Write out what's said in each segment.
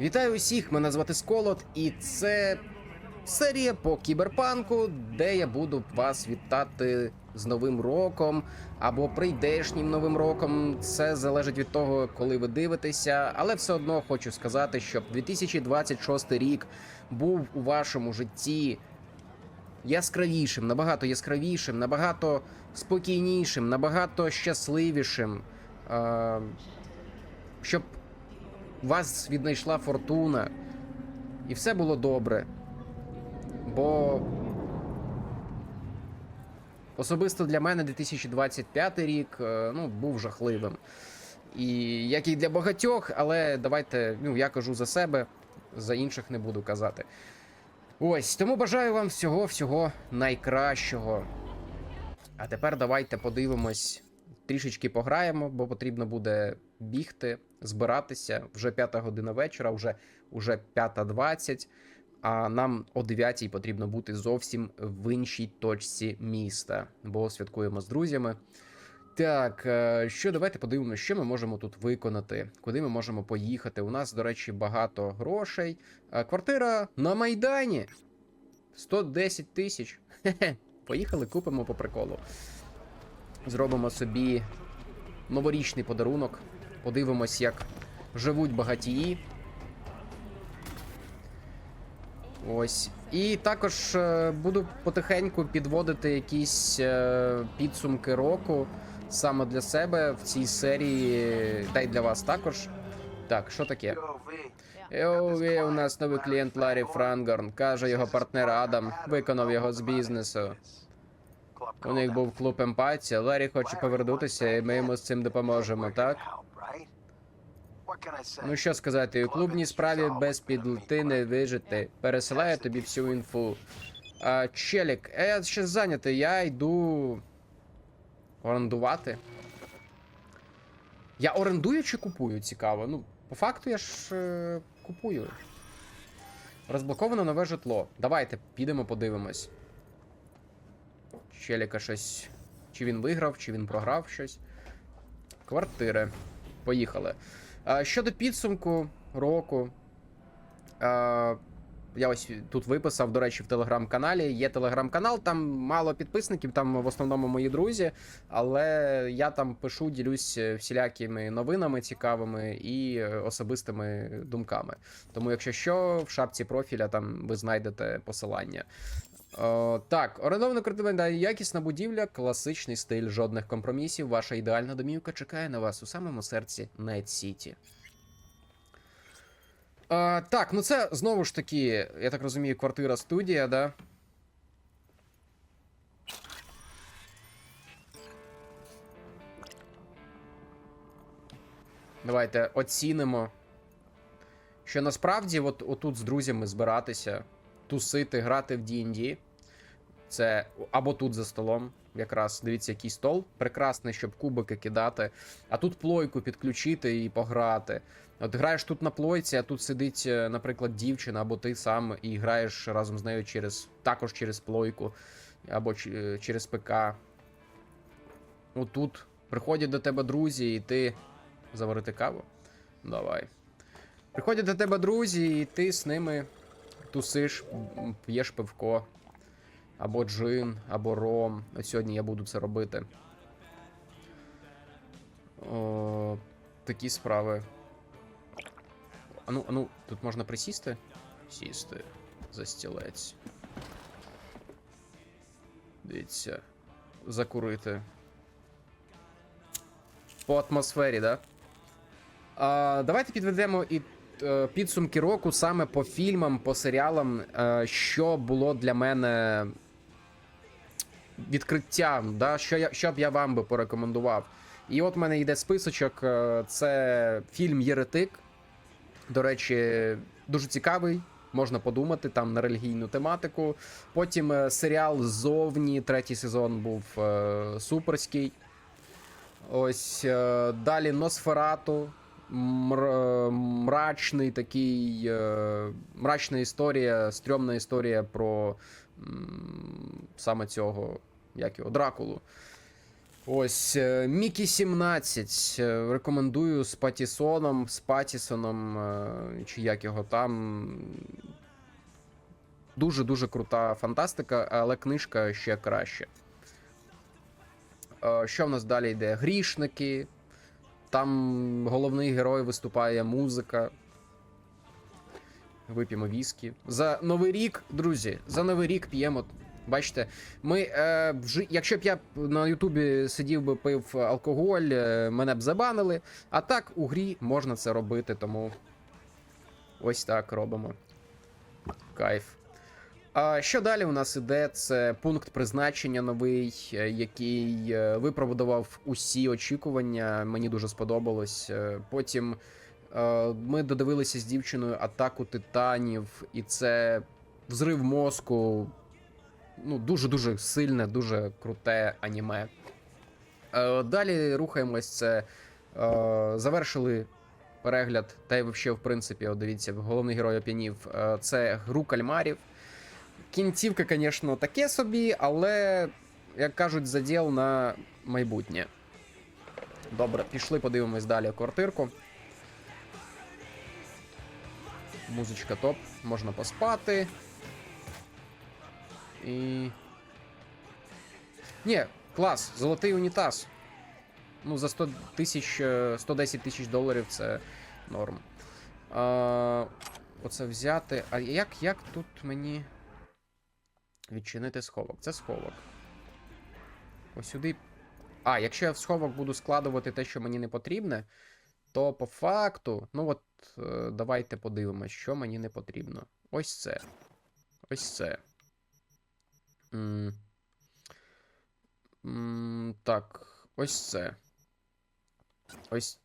Вітаю усіх! Мене звати Сколот, і це серія по кіберпанку, де я буду вас вітати з Новим роком або прийдешнім новим роком. Це залежить від того, коли ви дивитеся. Але все одно хочу сказати, щоб 2026 рік був у вашому житті яскравішим, набагато яскравішим, набагато спокійнішим, набагато щасливішим. Е- щоб вас віднайшла фортуна, і все було добре. Бо особисто для мене 2025 рік е, ну, був жахливим. І як і для багатьох, але давайте, ну, я кажу за себе, за інших не буду казати. Ось, тому бажаю вам всього-всього найкращого. А тепер давайте подивимось, трішечки пограємо, бо потрібно буде бігти, збиратися. Вже п'ята година вечора, вже, вже 5.20, а нам о 9 потрібно бути зовсім в іншій точці міста, бо святкуємо з друзями. Так, е, що давайте подивимося, що ми можемо тут виконати, куди ми можемо поїхати. У нас, до речі, багато грошей. Квартира на Майдані 110 тисяч. Поїхали, купимо по приколу. Зробимо собі новорічний подарунок. Подивимось, як живуть багатії. Ось. І також е, буду потихеньку підводити якісь е, підсумки року саме для себе в цій серії, та й для вас також. Так, що таке? Йоу, у нас новий клієнт Ларі Франгорн. Каже його партнер Адам, виконав його з бізнесу. У них був клуб емпатія. Ларі хоче повернутися, і ми йому з цим допоможемо, так? Ну що сказати, у клубній справі без підлети не вижити. Пересилаю тобі всю інфу. А, Челік, е, я ще зайнятий, я йду орендувати. Я орендую чи купую? Цікаво. Ну, по факту я ж е, купую. Розблоковано нове житло. Давайте підемо подивимось. Челіка щось. Чи він виграв, чи він програв щось. Квартири. Поїхали. Щодо підсумку року. Я ось тут виписав, до речі, в телеграм-каналі. Є телеграм-канал, там мало підписників, там в основному мої друзі. Але я там пишу, ділюсь всілякими новинами цікавими і особистими думками. Тому, якщо що, в шапці профіля там ви знайдете посилання. О, так, орендована квартира, якісна будівля, класичний стиль, жодних компромісів. Ваша ідеальна домівка чекає на вас у самому серці Найт Сіті. А, так, ну це знову ж таки, я так розумію, квартира студія, да? Давайте оцінимо. Що насправді, от отут з друзями збиратися, тусити, грати в D&D. Це або тут за столом, якраз дивіться, який стол. Прекрасний, щоб кубики кидати. А тут плойку підключити і пограти. От граєш тут на плойці, а тут сидить, е, наприклад, дівчина, або ти сам і граєш разом з нею через також через плойку, або е, через ПК. Отут приходять до тебе друзі, і ти. Заварити каву? Давай. Приходять до тебе друзі, і ти з ними тусиш, п'єш пивко. Або джин, або ром. От сьогодні я буду це робити. О, такі справи. Ану, ану, тут можна присісти? Сісти за стілець. Дивіться. Закурити. По атмосфері, да? А, давайте підведемо і е, підсумки року саме по фільмам, по серіалам, е, що було для мене відкриттям, да? що, я, що б я вам би порекомендував. І от в мене йде списочок. е, Це фільм Єретик. До речі, дуже цікавий. Можна подумати там на релігійну тематику. Потім е, серіал Зовні, третій сезон був е, суперський. Ось е, далі Носферату. Мр, е, мрачний такий. Е, мрачна історія, стрьомна історія про саме цього, як його, Дракулу. Ось е, Мікі 17. е, Рекомендую з Патісоном, з Патісоном, е, чи як його там. Дуже-дуже крута фантастика, але книжка ще краще. Що в нас далі йде? Грішники. Там головний герой виступає музика. Вип'ємо віскі. За новий рік, друзі, за новий рік п'ємо. Бачите, ми е, вже, якщо б я на Ютубі сидів би пив алкоголь, е, мене б забанили. А так у грі можна це робити, тому ось так робимо. Кайф. А що далі у нас іде? Це пункт призначення новий, е, який е, усі очікування. Мені дуже сподобалось. Е, Потім ми додивилися з дівчиною атаку титанів, і це взрив мозку. Ну, дуже-дуже сильне, дуже круте аніме. Е, Далі рухаємось. Це е, завершили перегляд, та й взагалі, в принципі, от дивіться, головний герой оп'янів. Е, це гру кальмарів. Кінцівка, звісно, таке собі, але, як кажуть, заділ на майбутнє. Добре, пішли, подивимось далі квартирку. Музичка топ, можна поспати. І. Ні, клас, золотий унітаз. Ну, за 100 тисяч, е, 110 тисяч доларів це норм. А, оце взяти. А як, як тут мені відчинити сховок? Це сховок. Ось сюди. А, якщо я в сховок буду складувати те, що мені не потрібне, то по факту, ну от, е, давайте подивимось, що мені не потрібно. Ось це. Ось це. М. М, Так, ось це. Ось.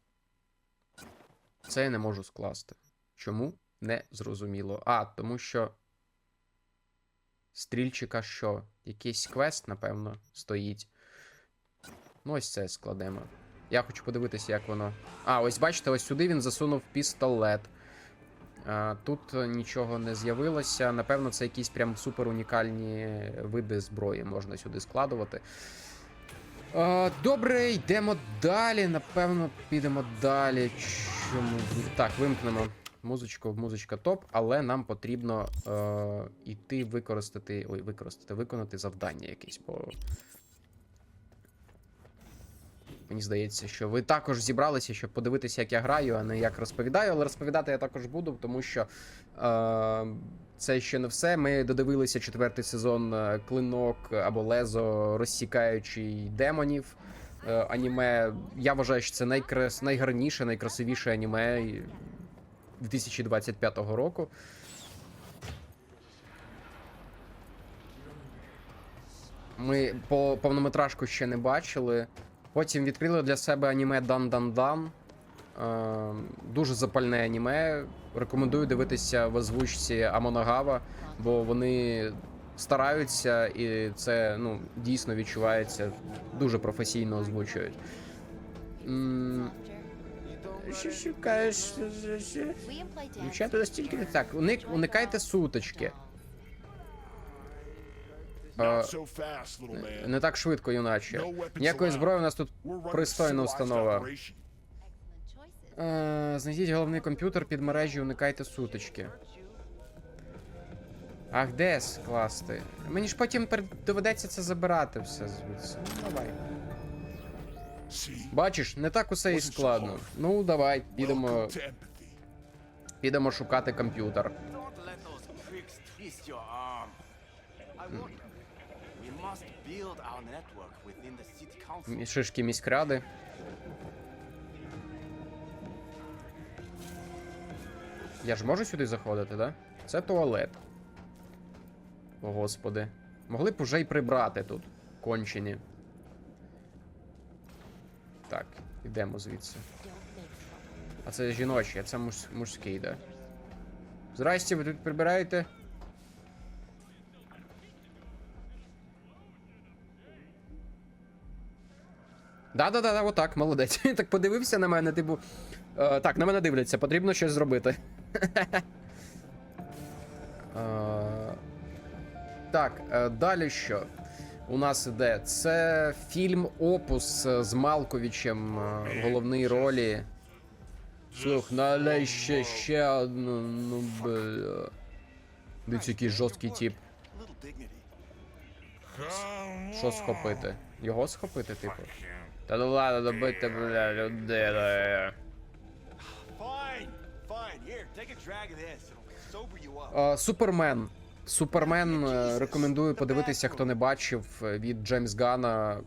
Це я не можу скласти. Чому? Не зрозуміло. А, тому що. Стрільчика що? Якийсь квест, напевно, стоїть. Ну, ось це складемо. Я хочу подивитися, як воно. А, ось бачите, ось сюди він засунув пістолет. Тут нічого не з'явилося. Напевно, це якісь прям супер унікальні види зброї можна сюди складувати. Добре, йдемо далі. Напевно, підемо далі. Чому? Так, вимкнемо музичку, музичка топ, але нам потрібно е, іти використати. Ой, використати, виконати завдання якесь, бо. Мені здається, що ви також зібралися, щоб подивитися, як я граю, а не як розповідаю. Але розповідати я також буду, тому що е, це ще не все. Ми додивилися четвертий сезон е, клинок або лезо, розсікаючий демонів. Е, аніме. Я вважаю, що це найкрас... найгарніше, найкрасивіше аніме 2025 року. Ми по повнометражку ще не бачили. Потім відкрили для себе аніме Дан Дан Дан. Е, дуже запальне аніме. Рекомендую дивитися в озвучці Амонагава, бо вони стараються і це ну, дійсно відчувається. Дуже професійно озвучують. М, Що шукаєш? Дівчата настільки не так. Уник, уникайте сутички. Е, man. Не так швидко, юначе. Ніякої зброї у нас тут пристойна установа. Е, Знайдіть головний комп'ютер під мережі, уникайте сутички. Ах, де скласти? Мені ж потім доведеться це забирати все звідси. Ну, давай. Бачиш, не так усе і складно. Ну, давай, підемо, підемо шукати комп'ютер. Шишки міськради. Я ж можу сюди заходити, да? Це туалет. О, господи. Могли б уже й прибрати тут. Кончені. Так, йдемо звідси. А це жіночий, а це муж... мужський, да. Здрасте, ви тут прибираєте? Да-да-да, да, отак, молодець. Він так подивився на мене, типу. Е, так, на мене дивляться, потрібно щось зробити. Е, так, е, далі що? у нас іде. Це фільм Опус е, з Малковичем е, в головній ролі. Слух, налей ще ще одну, ну бля. Дивіться, який жорсткий тип. Що схопити? Його схопити, типу? Та ну ладно, добити, бля, up. Е, Супермен. Супермен е, рекомендую подивитися, хто не бачив е, від Джеймс Гана.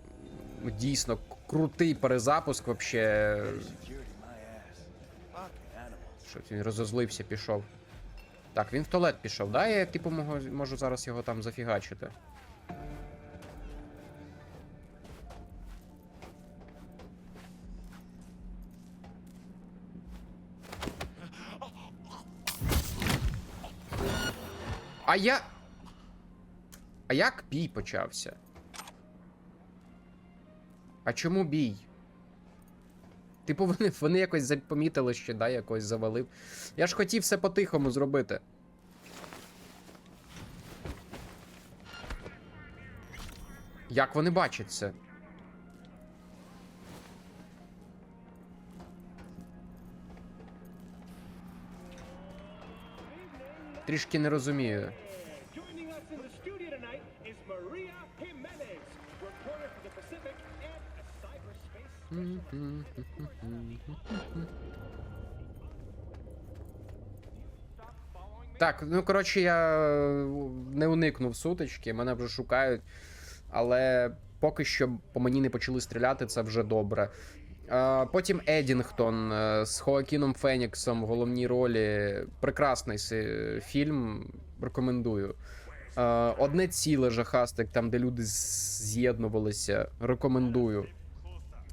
Дійсно крутий перезапуск вообще. Що він розозлився, пішов. Так, він в туалет пішов, да? Я типу можу зараз його там зафігачити. А я. А як бій почався? А чому бій? Типу, вони, вони якось запомітили, що да, якось завалив. Я ж хотів все по-тихому зробити. Як вони бачать це? And a cyberspace Так, ну коротше, я е, не уникнув сутички, мене вже шукають. Але поки що по мені не почали стріляти, це вже добре. Потім Едінгтон е, з Хоакіном Феніксом в головній ролі. Прекрасний фільм. Рекомендую. Е, Одне ціле жахастик, там, де люди з'єднувалися. Рекомендую.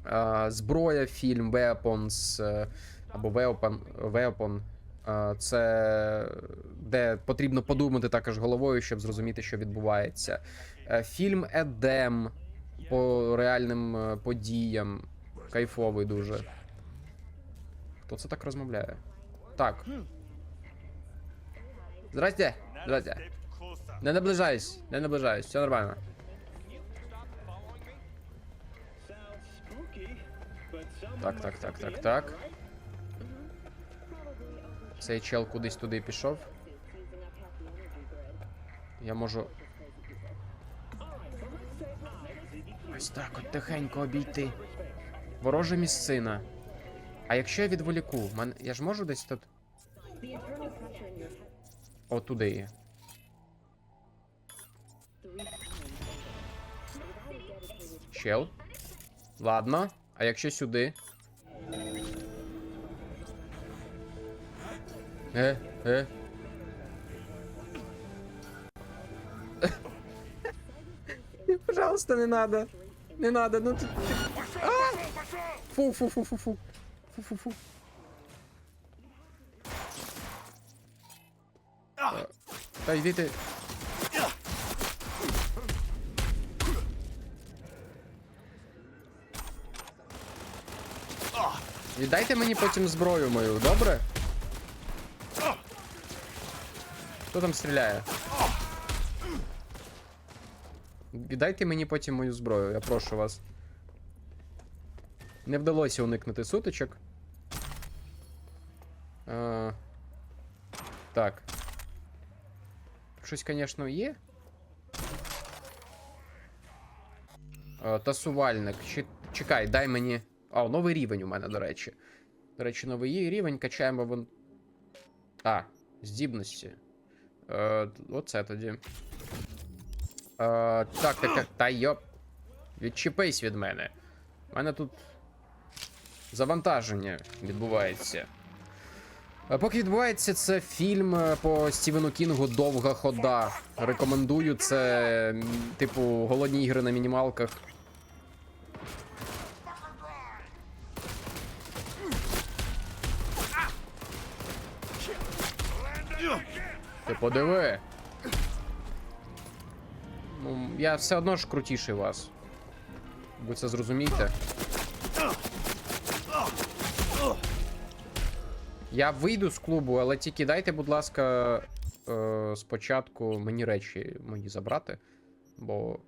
Е, Зброя, фільм Weapons або Weapon, Weapon. Це де потрібно подумати також головою, щоб зрозуміти, що відбувається. Фільм Едем по реальним подіям. Кайфовий дуже. Хто це так розмовляє? Так. Здрасте. Здрасте. Не наближаюсь, не наближаюсь, все нормально. Так, так, так, так, так. Цей чел кудись туди пішов. Я можу. Ось так от тихенько обійти. Ворожа місцина. А якщо я відволіку, мен... я ж можу десь тут. О, туди є. Чел. Ладно. А якщо сюди? Е, е. Пожалуйста, не надо. Не надо, ну ты... ты- А! Фу, фу, фу, фу, фу. Фу, фу, фу. Е, Та йди ти. Віддайте мені потім зброю мою, добре? Хто там стріляє? Віддайте мені потім мою зброю, я прошу вас. Не вдалося уникнути сутичок. А, так. Щось, звісно, є. А, тасувальник. Чекай, дай мені. А, новий рівень у мене, до речі. До речі, новий рівень качаємо вон. А, здібності. Е, оце тоді. Е, так, так, так. Та йоп. Відчепись від мене. У мене тут завантаження відбувається. Е, Поки відбувається це фільм е, по Стівену Кінгу Довга хода. Рекомендую це, типу, голодні ігри на мінімалках. Ти подиви. Ну, я все одно ж крутіший вас. Ви це зрозумієте. Я вийду з клубу, але тільки дайте, будь ласка, е, спочатку мені речі мої забрати. Бо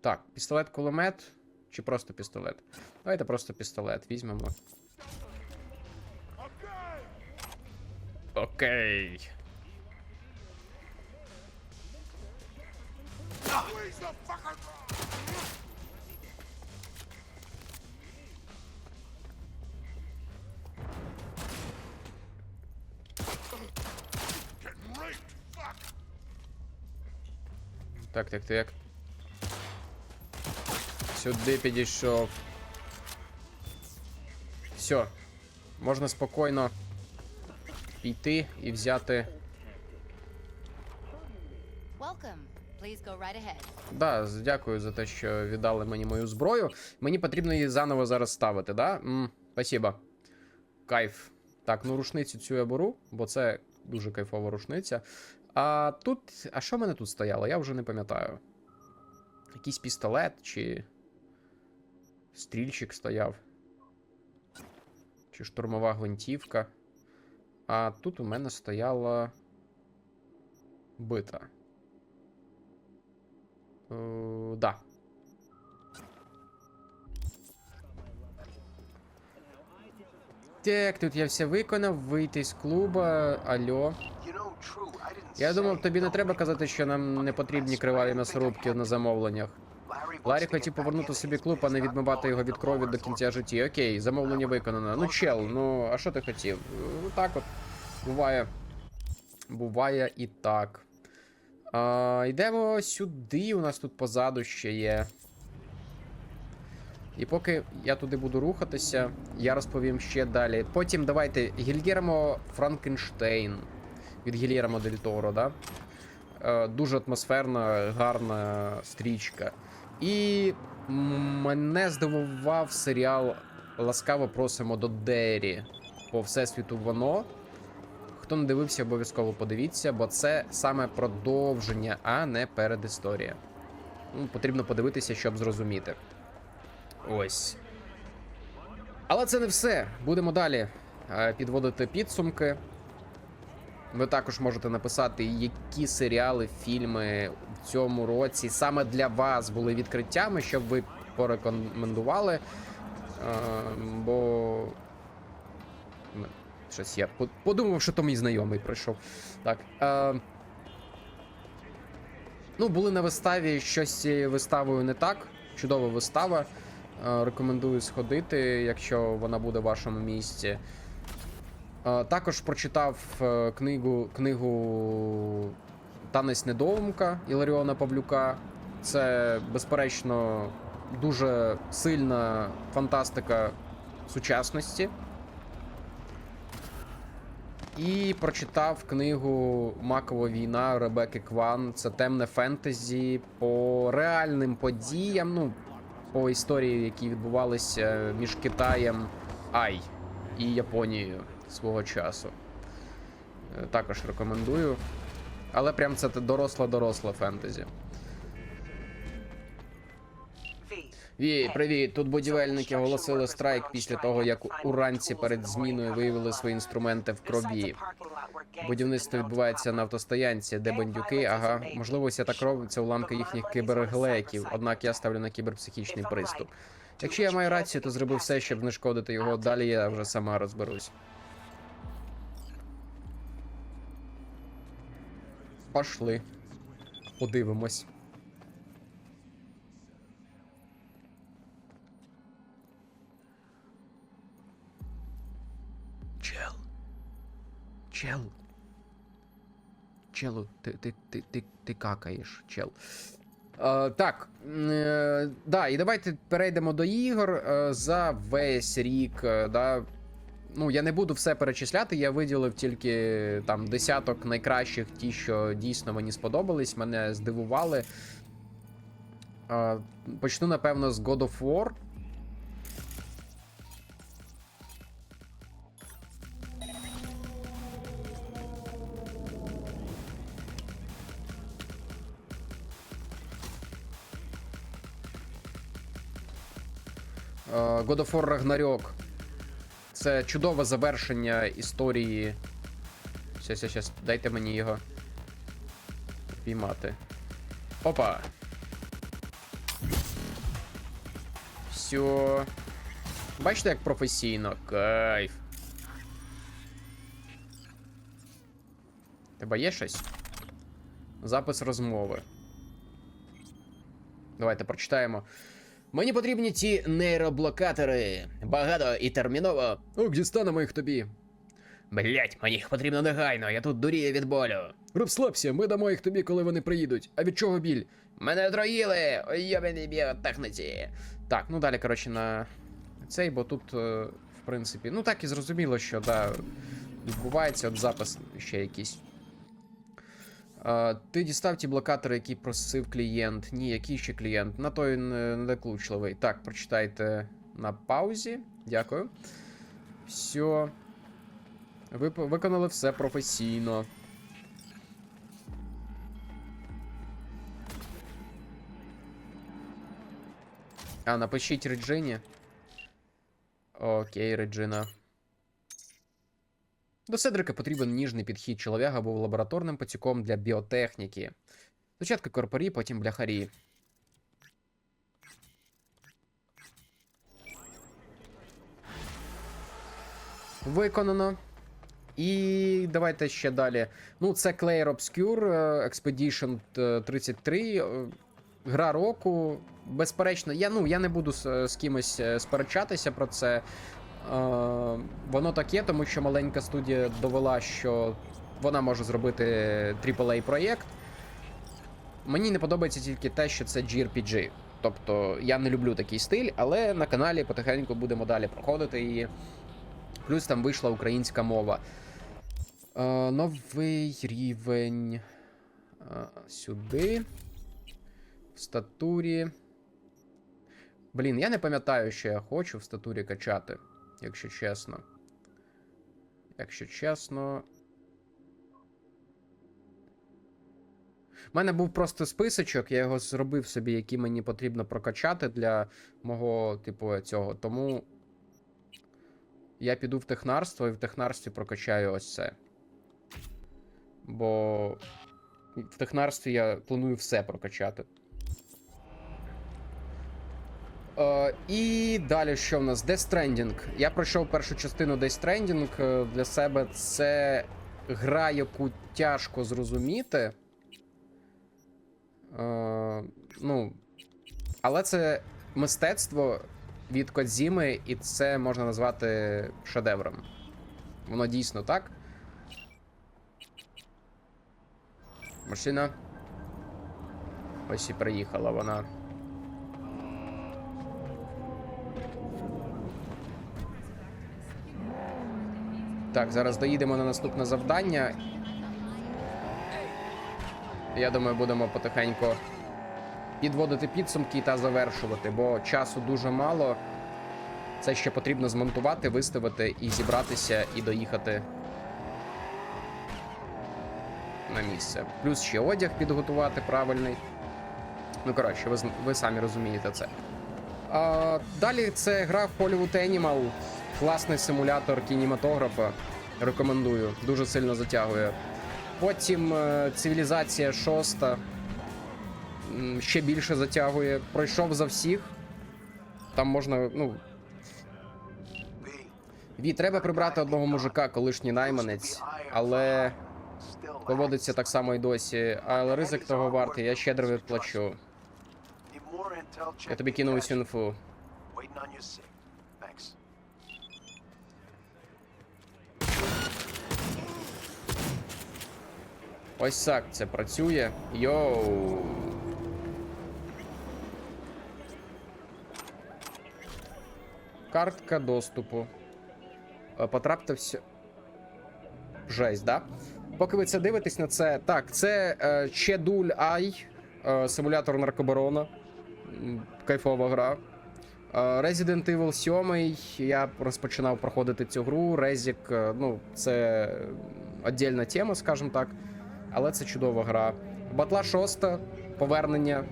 Так, пістолет-кулемет чи просто пістолет? Давайте просто пістолет візьмемо. Окей. Please, Так, так, так. Сюди підійшов. Все. Можна спокійно піти і взяти. Да, дякую за те, що віддали мені мою зброю. Мені потрібно її заново зараз ставити, да? М, спасибо. Кайф. Так, ну рушницю цю я беру, бо це дуже кайфова рушниця. А тут. А що в мене тут стояло? Я вже не пам'ятаю. Якийсь пістолет чи. Стрільчик стояв. Чи штурмова гвинтівка. А тут у мене стояла. Бита. Е, да. Так, тут я все виконав, вийти з клуба. Алло. Я думав, тобі не треба казати, що нам не потрібні криваві м'ясорубки на замовленнях. Ларі хотів повернути собі клуб, а не відмивати його від крові до кінця життя. Окей, замовлення виконано. Ну, чел, ну а що ти хотів? Ну так от. Буває. Буває і так. А, йдемо сюди. У нас тут позаду ще є. І поки я туди буду рухатися, я розповім ще далі. Потім давайте Гільєрмо Франкенштейн від Гільєрмо Дель Торо, да? Е, дуже атмосферна, гарна стрічка. І мене здивував серіал Ласкаво просимо до Дері по Всесвіту воно. Хто не дивився, обов'язково подивіться, бо це саме продовження, а не передісторія. Ну, потрібно подивитися, щоб зрозуміти. Ось. Але це не все. Будемо далі е, підводити підсумки. Ви також можете написати, які серіали, фільми в цьому році саме для вас були відкриттями, щоб ви порекомендували. Е, бо. Щось я подумав, що то мій знайомий прийшов. Так. Е, ну, були на виставі щось виставою не так. Чудова вистава. Е, рекомендую сходити, якщо вона буде в вашому місті. Е, Також прочитав е, книгу, книгу Танець недоумка Іларіона Павлюка. Це, безперечно, дуже сильна фантастика сучасності. І прочитав книгу Макова війна Ребекки Кван. Це темне фентезі по реальним подіям, ну, по історії, які відбувалися між Китаєм Ай і Японією свого часу. Е, Також рекомендую. Але прям це доросла-доросла фентезі. Вій, привіт. Тут будівельники оголосили страйк після того, як уранці перед зміною виявили свої інструменти в крові. Будівництво відбувається на автостоянці, де бандюки, ага, можливо, вся та кров це уламки їхніх кіберглеків, однак я ставлю на кіберпсихічний приступ. Якщо я маю рацію, то зроби все, щоб не шкодити його. Далі я вже сама розберусь. Пошли. Подивимось. Чел. Чел. Челу, ти, ти, ти, ти, ти какаєш, чел. Е, так, е, да, і давайте перейдемо до ігор е, за весь рік. Е, да, ну, я не буду все перечисляти, я виділив тільки там десяток найкращих, ті, що дійсно мені сподобались, мене здивували. Почну, напевно, з God of War. God of War Ragnarok. Це чудове завершення історії. Щас, щас, дайте мені його піймати. Опа. Все. Бачите, як професійно. Кайф. Тебе є щось? Запис розмови. Давайте прочитаємо. Мені потрібні ті нейроблокатори. Багато і терміново. Ок, дістанемо їх тобі. Блять, мені їх потрібно негайно, я тут дурію від болю. Розслабся, ми дамо їх тобі, коли вони приїдуть. А від чого біль? Мене отруїли! Ой, йобані біотехніці. Так, ну далі, коротше, на цей, бо тут, е, в принципі, ну так і зрозуміло, що да, відбувається, от запис ще якийсь. Ти дістав ті блокатори, які просив клієнт. Ні, який ще клієнт? На той не- недоключливий. Так, прочитайте на паузі. Дякую. Все. Ви виконали все професійно. А, напишіть Реджині. Окей, Реджина. До Седрика потрібен ніжний підхід. Чоловіка був лабораторним пацюком для біотехніки. Спочатку корпорі, потім бляхарі. Виконано. І давайте ще далі. Ну, це Clair Obscure е, Expedition е, 33. е, Гра року. Безперечно, я, ну, я не буду з, з кимось е, сперечатися про це. Е, воно таке, тому що маленька студія довела, що вона може зробити AAA проєкт. Мені не подобається тільки те, що це GRPG. Тобто я не люблю такий стиль, але на каналі потихеньку будемо далі проходити її. Плюс там вийшла українська мова. Е, новий рівень. Е, сюди. В статурі. Блін, я не пам'ятаю, що я хочу в статурі качати, якщо чесно. Якщо чесно. У мене був просто списочок, я його зробив собі, який мені потрібно прокачати для мого, типу, цього. Тому я піду в технарство і в технарстві прокачаю ось це. Бо в технарстві я планую все прокачати. Е, і далі що в нас? Death Stranding. Я пройшов першу частину Death Stranding е, для себе. Це гра, яку тяжко зрозуміти. Е, ну, але це мистецтво від Кодзіми, і це можна назвати шедевром. Воно дійсно так. Машина. Ось і приїхала вона. Так, зараз доїдемо на наступне завдання. Я думаю, будемо потихеньку підводити підсумки та завершувати, бо часу дуже мало. Це ще потрібно змонтувати, виставити і зібратися, і доїхати на місце. Плюс ще одяг підготувати правильний. Ну, коротше, ви, ви самі розумієте це. А, далі це гра Hollywood Animal. Класний симулятор кінематографа. Рекомендую. Дуже сильно затягує. Потім е, цивілізація шоста. Ще більше затягує. Пройшов за всіх. Там можна, ну. Ві, треба прибрати одного мужика, колишній найманець, але поводиться так само і досі. Але ризик того вартий, я щедро відплачу. Я тобі кину усю інфу. Ось так це працює. Йоу. Картка доступу. Е, Потрапте все. Жесть, да? Поки ви це дивитесь на це. Так, це е, Chedul Ай, симулятор наркобарона. М, Кайфова гра. Е, Resident Evil 7. Я розпочинав проходити цю гру. Резік, е, ну, це віддільна тема, скажімо так. Але це чудова гра. Батла 6, повернення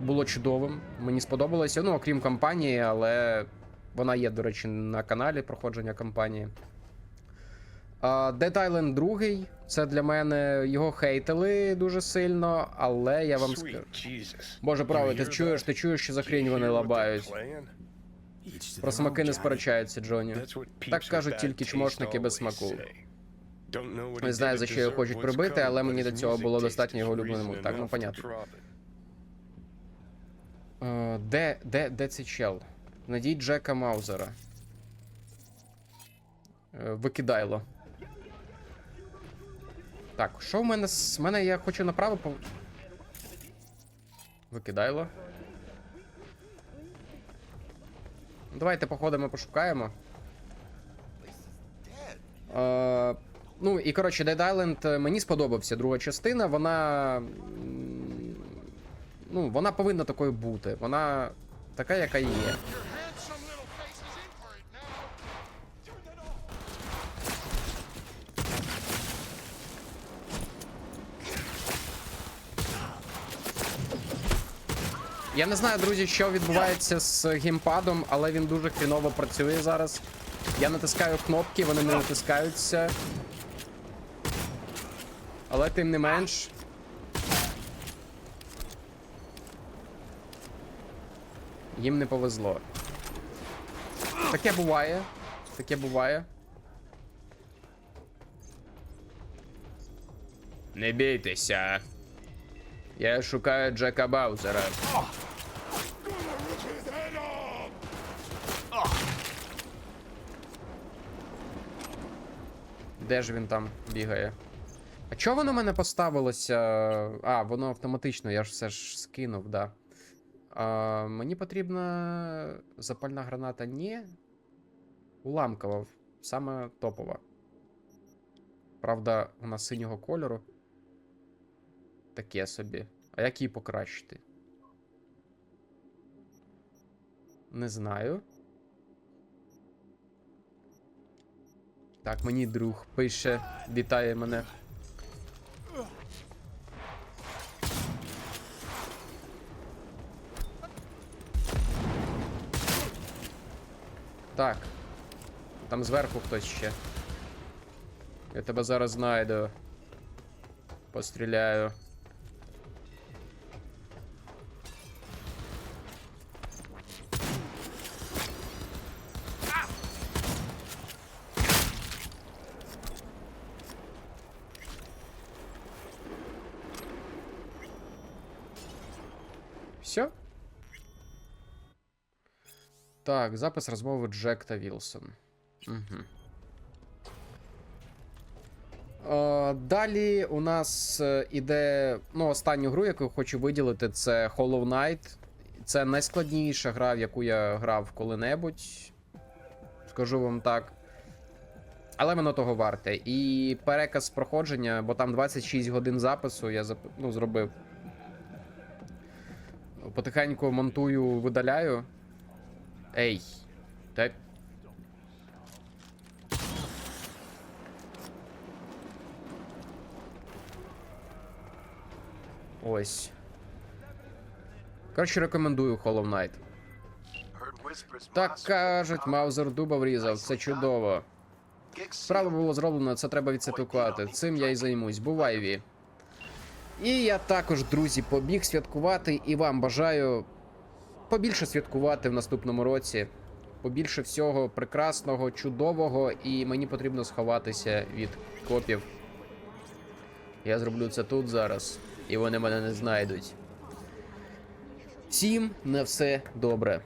було чудовим. Мені сподобалося. Ну, окрім кампанії, але вона є, до речі, на каналі проходження кампанії. А, Dead Island 2. Це для мене його хейтили дуже сильно, але я вам скажу. Боже, правий, ти чуєш, ти чуєш, що за хрінь вони лабають. Про смаки не сперечаються, Джоні. Так кажуть тільки чмошники без смаку. Не знаю, за що його хочуть прибити, але мені до цього було достатньо його улюбленому. Так, ну, понятно. Е, де, де, де цей чел? Надій Джека Маузера. Е, викидайло. Так, що в мене з. В мене я хочу направо по. Викидайло. Давайте походимо, пошукаємо. Е, ну і коротше, Dead Island е, мені сподобався друга частина. Вона. Ну, вона повинна такою бути. Вона така, яка є. Я не знаю, друзі, що відбувається з геймпадом, але він дуже хріново працює зараз. Я натискаю кнопки, вони не натискаються. Але тим не менш. Їм не повезло. Таке буває. Таке буває. Не бійтеся. Я шукаю Джека Баузера. Де ж він там бігає? А чого воно в мене поставилося? А, воно автоматично, я ж все ж скинув, да. А, мені потрібна запальна граната. Ні. Уламкова, саме топова. Правда, вона синього кольору. Таке собі. А як її покращити? Не знаю. Так, мені друг пише, вітає мене. Так. Там зверху хтось ще. Я тебе зараз знайду. Постріляю. Так, запис розмови Джек та Вілсон. Угу. Е, далі у нас е, іде. Ну, останню гру, яку хочу виділити, це Hollow Knight. Це найскладніша гра, в яку я грав коли-небудь. Скажу вам так. Але воно того варте. І переказ проходження, бо там 26 годин запису я ну, зробив. Потихеньку монтую, видаляю. Ей. Та... Ось. Коротше, рекомендую Hollow Knight. Так кажуть, Маузер дуба врізав, це чудово. Справа було зроблено, це треба відсвяткувати. Цим я і займусь. Бувай, Ві. І я також, друзі, побіг святкувати і вам бажаю побільше святкувати в наступному році. Побільше всього прекрасного, чудового, і мені потрібно сховатися від копів. Я зроблю це тут зараз, і вони мене не знайдуть. Всім на все добре.